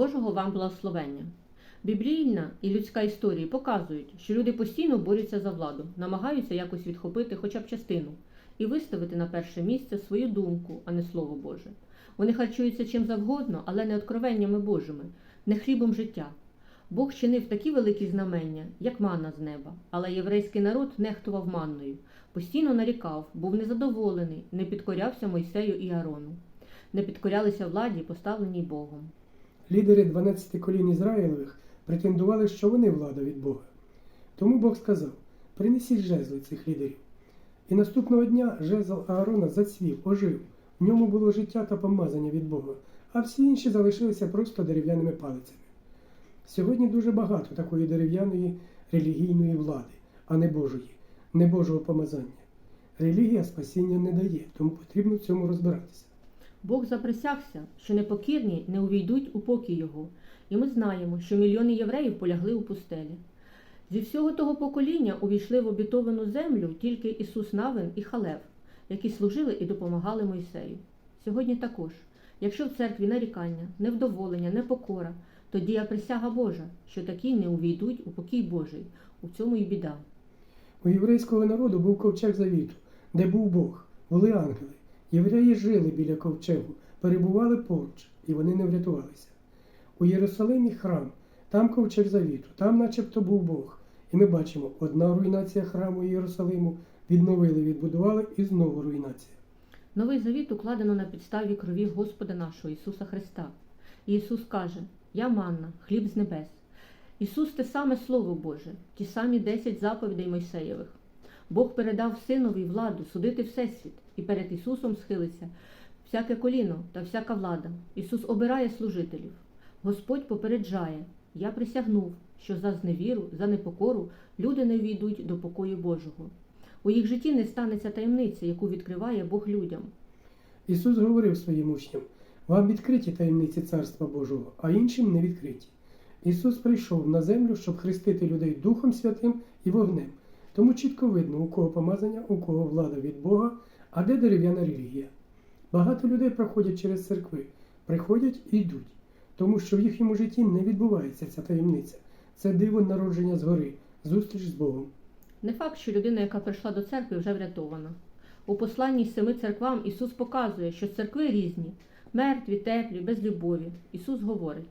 Божого вам благословення. Біблійна і людська історії показують, що люди постійно борються за владу, намагаються якось відхопити хоча б частину і виставити на перше місце свою думку, а не Слово Боже. Вони харчуються чим завгодно, але не откровеннями Божими, не хлібом життя. Бог чинив такі великі знамення, як манна з неба, але єврейський народ нехтував манною, постійно нарікав, був незадоволений, не підкорявся Мойсею і Аарону, не підкорялися владі, поставленій Богом. Лідери 12 колін Ізраїлевих претендували, що вони влада від Бога. Тому Бог сказав: принесіть жезли цих лідерів. І наступного дня жезл Аарона зацвів, ожив. В ньому було життя та помазання від Бога, а всі інші залишилися просто дерев'яними палицями. Сьогодні дуже багато такої дерев'яної релігійної влади, а не Божої, не Божого помазання. Релігія спасіння не дає, тому потрібно в цьому розбиратися. Бог заприсягся, що непокірні не увійдуть у покій Його, і ми знаємо, що мільйони євреїв полягли у пустелі. Зі всього того покоління увійшли в обітовану землю тільки Ісус Навин і Халев, які служили і допомагали Мойсею. Сьогодні також, якщо в церкві нарікання, невдоволення, непокора, то дія присяга Божа, що такі не увійдуть у покій Божий. У цьому і біда. У єврейського народу був ковчег завіту, де був Бог, були ангели. Євреї жили біля ковчегу, перебували поруч, і вони не врятувалися. У Єрусалимі храм, там ковчег завіту, там начебто був Бог. І ми бачимо, одна руйнація храму Єрусалиму відновили, відбудували і знову руйнація. Новий завіт укладено на підставі крові Господа нашого Ісуса Христа. І Ісус каже: Я манна, хліб з небес. Ісус те саме Слово Боже, ті самі десять заповідей Мойсеєвих. Бог передав Синові владу судити Всесвіт, і перед Ісусом схилиться всяке коліно та всяка влада. Ісус обирає служителів. Господь попереджає: Я присягнув, що за зневіру, за непокору люди не війдуть до покою Божого. У їх житті не станеться таємниця, яку відкриває Бог людям. Ісус говорив своїм учням: вам відкриті таємниці Царства Божого, а іншим не відкриті. Ісус прийшов на землю, щоб хрестити людей Духом Святим і вогнем. Тому чітко видно, у кого помазання, у кого влада від Бога, а де дерев'яна релігія. Багато людей проходять через церкви, приходять і йдуть, тому що в їхньому житті не відбувається ця таємниця. Це диво народження згори, зустріч з Богом. Не факт, що людина, яка прийшла до церкви, вже врятована. У посланні семи церквам Ісус показує, що церкви різні, мертві, теплі, без любові. Ісус говорить: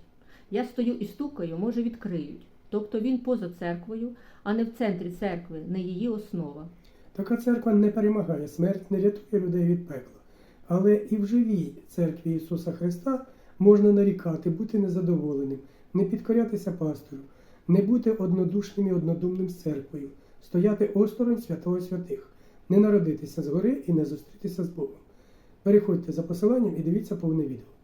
Я стою і стукаю, може відкриють. Тобто Він поза церквою, а не в центрі церкви, не її основа. Така церква не перемагає смерть, не рятує людей від пекла. Але і в живій церкві Ісуса Христа можна нарікати, бути незадоволеним, не підкорятися пастору, не бути однодушним і однодумним з церквою, стояти осторонь святого святих, не народитися згори і не зустрітися з Богом. Переходьте за посиланням і дивіться повне відео.